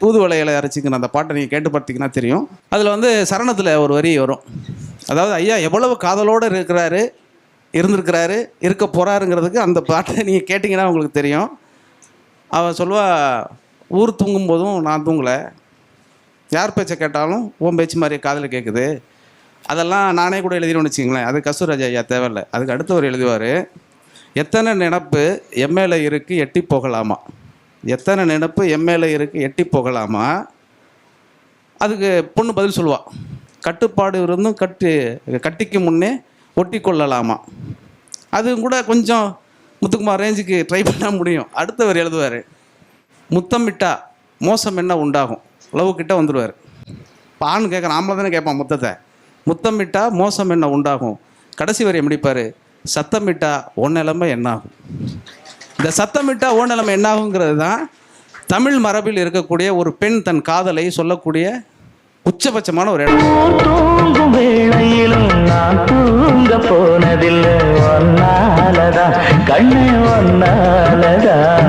தூது வலையில அரைச்சிக்கிற அந்த பாட்டை நீங்கள் கேட்டு பார்த்தீங்கன்னா தெரியும். அதில் வந்து சரணத்தில் ஒரு வரி வரும். அதாவது ஐயா எவ்வளவு காதலோடு இருக்கிறாரு இருந்திருக்கிறாரு இருக்க போகிறாருங்கிறதுக்கு அந்த பாட்டை நீங்கள் கேட்டிங்கன்னா உங்களுக்கு தெரியும். அவன் சொல்லுவா ஊர் தூங்கும் போதும் நான் தூங்கலை. யார் பேச்சை கேட்டாலும் உன் பேச்சு மாதிரி காதில் கேட்குது அதெல்லாம் நானே கூட எழுதிடுவேன்னு வச்சுங்களேன் அது கஸ்தூராஜ் ஐயா தேவையில்லை. அதுக்கு அடுத்தவர் எழுதுவார் எத்தனை நினப்பு எம்ஏல இருக்கு எட்டி போகலாமா? எத்தனை நினப்பு எம்ஏல இருக்கு எட்டி போகலாமா? அதுக்கு பொண்ணு பதில் சொல்லுவா. கட்டுப்பாடு இருந்தும் கட்டு கட்டிக்கு முன்னே ஒட்டி கொள்ளலாமா அது கூட கொஞ்சம் முத்துக்குமார் ரேஞ்சுக்கு ட்ரை பண்ண முடியும். அடுத்தவர் எழுதுவார் முத்தமிட்டா மோசம் என்ன உண்டாகும்? லவ் கிட்ட வந்துடுவார் பான்னு ஆண் கேட்குறான் ஆம்பளை தானே கேட்பான் முத்தத்தை. முத்தமிட்டா மோசம் என்ன உண்டாகும்? கடைசி வரையை முடிப்பார் சத்தமிட்டா ஒன்னிலம்ப என்ன ஆகும் இந்த சத்தமிட்டா ஓ நிலைமை என்னாகுங்கிறது தான் தமிழ் மரபில் இருக்கக்கூடிய ஒரு பெண் தன் காதலை சொல்லக்கூடிய உச்சபட்சமான ஒரு இடம். தூங்கும் வேளையிலும் நான் தூங்க போனதில்லை. கண்ணு ஒன்னாலதான்.